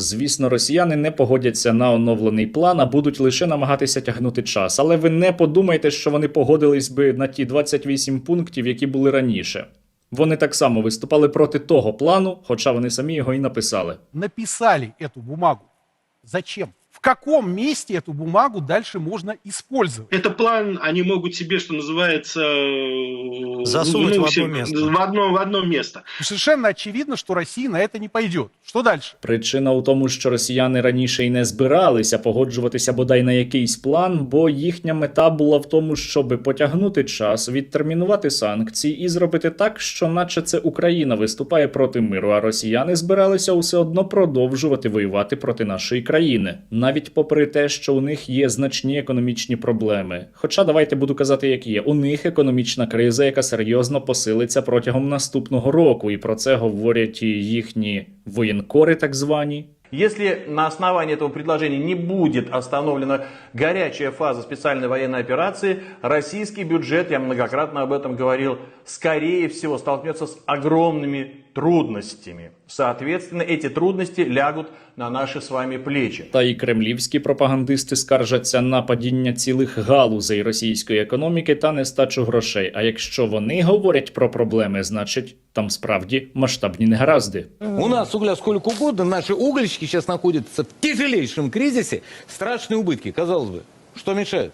Звісно, росіяни не погодяться на оновлений план, а будуть лише намагатися тягнути час. Але ви не подумайте, що вони погодились би на ті 28 пунктів, які були раніше. Вони так само виступали проти того плану, хоча вони самі його і написали. написали цю бумагу. Зачем? В каком месте эту бумагу дальше можно использовать? Это план, они могут себе, что называется, э, Засунуть в одно себе- место. В одно, в одно место. Совершенно очевидно, что Россия на это не пойдет. Что дальше? Причина у тому, що росіяни раніше й не збиралися погоджуватися бодай на якийсь план, бо їхня мета була в тому, щоб потягнути час, відтермінувати санкції і зробити так, що, наче це Україна виступає проти миру, а росіяни збиралися усе одно продовжувати воювати проти нашої країни, навіть попри те, що у них є значні економічні проблеми. Хоча давайте буду казати, як є, у них економічна криза, яка серйозно посилиться протягом наступного року, і про це говорять і їхні воєнкори, так звані. Если на основании этого предложения не будет остановлена горячая фаза специальной военной операции, российский бюджет, я многократно об этом говорил, скорее всего столкнется с огромными трудностями. Соответственно, эти трудности лягут на наши с вами плечи. Та і кремлівські пропагандисти скаржаться на падіння цілих галузей російської економіки та нестачу грошей. А якщо вони говорять про проблеми, значить там справді масштабні негаразди. У нас угля сколько угодно, наши угольщики сейчас находятся в тяжелейшем кризисе, страшные убытки, казалось бы. Что мешает?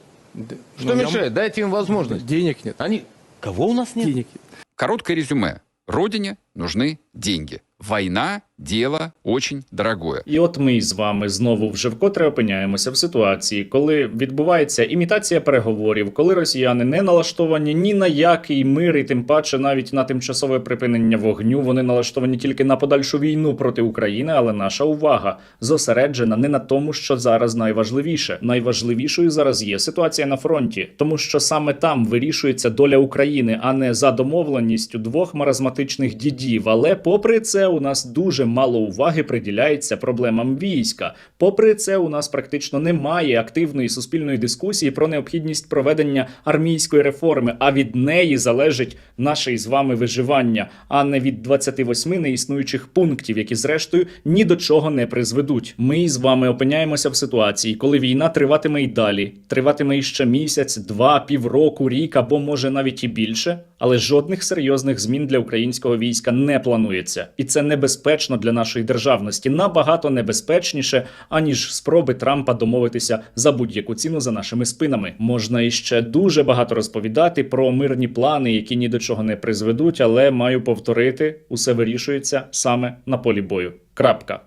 Что ну, я- мешает? Дайте им возможность. Денег нет. Они... Кого у нас нет? Денег нет. Короткое резюме. Родине нужны деньги. Война – дело очень дорогое. І от ми з вами знову вже вкотре опиняємося в ситуації, коли відбувається імітація переговорів, коли росіяни не налаштовані ні на який мир, і тим паче навіть на тимчасове припинення вогню. Вони налаштовані тільки на подальшу війну проти України, але наша увага зосереджена не на тому, що зараз найважливіше. Найважливішою зараз є ситуація на фронті, тому що саме там вирішується доля України, а не за домовленістю двох маразматичних дідів. Але попри це, у нас дуже мало уваги приділяється проблемам війська. Попри це, у нас практично немає активної суспільної дискусії про необхідність проведення армійської реформи, а від неї залежить наше із вами виживання, а не від 28 неіснуючих пунктів, які зрештою ні до чого не призведуть. Ми із вами опиняємося в ситуації, коли війна триватиме й далі, триватиме іще місяць, два, півроку, рік або може навіть і більше. Але жодних серйозних змін для українського війська не планується, і це небезпечно для нашої державності набагато небезпечніше, аніж спроби Трампа домовитися за будь-яку ціну за нашими спинами. Можна іще дуже багато розповідати про мирні плани, які ні до чого не призведуть, але маю повторити, усе вирішується саме на полі бою. Крапка.